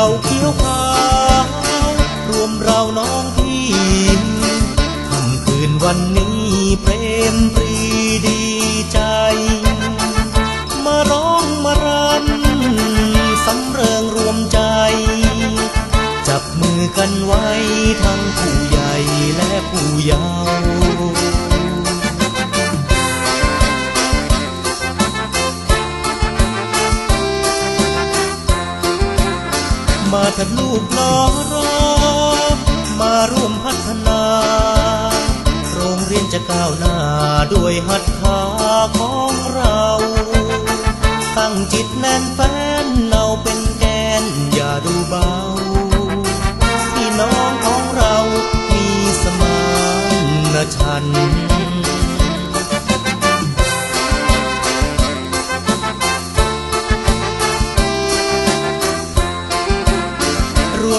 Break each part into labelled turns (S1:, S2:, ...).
S1: เราเขียวขาวรวมเราน้องพี่ค่ำคืนวันนี้เปรมปรีดีใจ มาร้องมารำสำเริงรวมใจ จับมือกันไว้ทั้งผู้ใหญ่และผู้เยาว์ ถิดลูกน้อรอ มาร่วมพัฒนา โรงเรียนจะก้าวหน้าด้วยหัตถาของเรา ตั้งจิตแน่นแฟนเราเป็นแกนอย่าดูเบาพี่น้องของเรามีสมานฉัน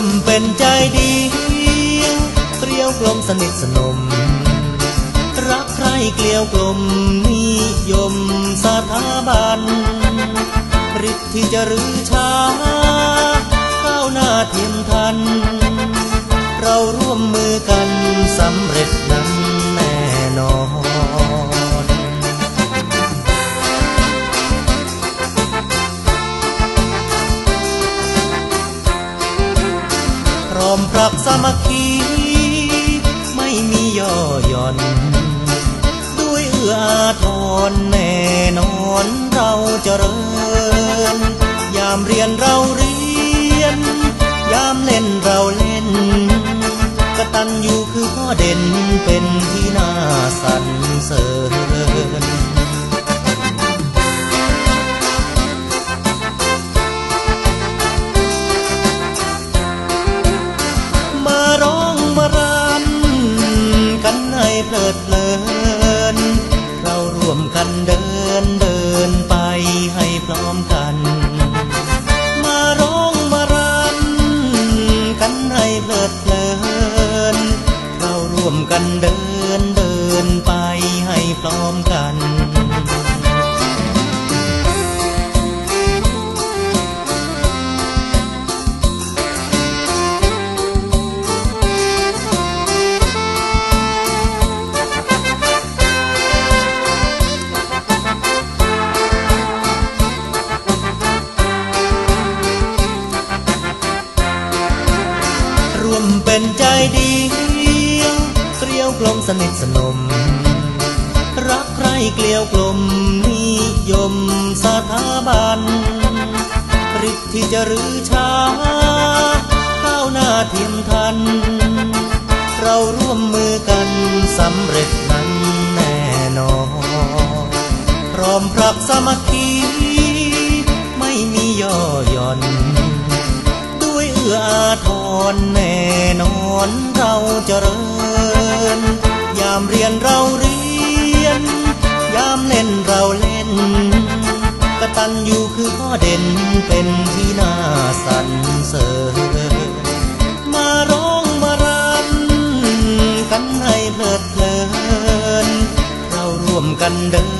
S1: มเป็นใจดี เกลียวกลมสนิทสนม รักใครเกลียวกลมนิยมสถาบันฤทธิ์ที่จะรื้อช้าก้าวหน้าเทียมทัน เราร่วมมือกันสำเร็จ อมปรับสามัคคี ไม่มีย่อหย่อน ด้วยเอื้ออาทรแน่นอนเราเจริญ ยามเรียนเราเรียน ยามเล่นเราเล่น กตันอยู่คือพ่อเด่นเป็นที่น่าสรรเสริญ กันเดินเดินไปให้พร้อมกัน มาร้องมารำกันให้เพลิดเพลิน เราร่วมกันเดิน มเป็นใจเดียวเกลียวกลมสนิทสนม รักใครเกลียวกลมนิยมสถาบันฤทธิ์ที่จะรื้อช้าก้าวหน้าเทียมทัน เราร่วมมือกันสำเร็จนั้นแน่นอนพร้อมปรับสามัคคี ไม่มีย่อหย่อน อื้ออาทรแน่นอนเราเจริญ ยามเรียนเราเรียน ยามเล่นเราเล่นกตันอยู่คือพ่อเด่นเป็นที่น่าสรรเสริญ มาร้องมารำกันให้เพลิดเพลิน เราร่วมกันเดิน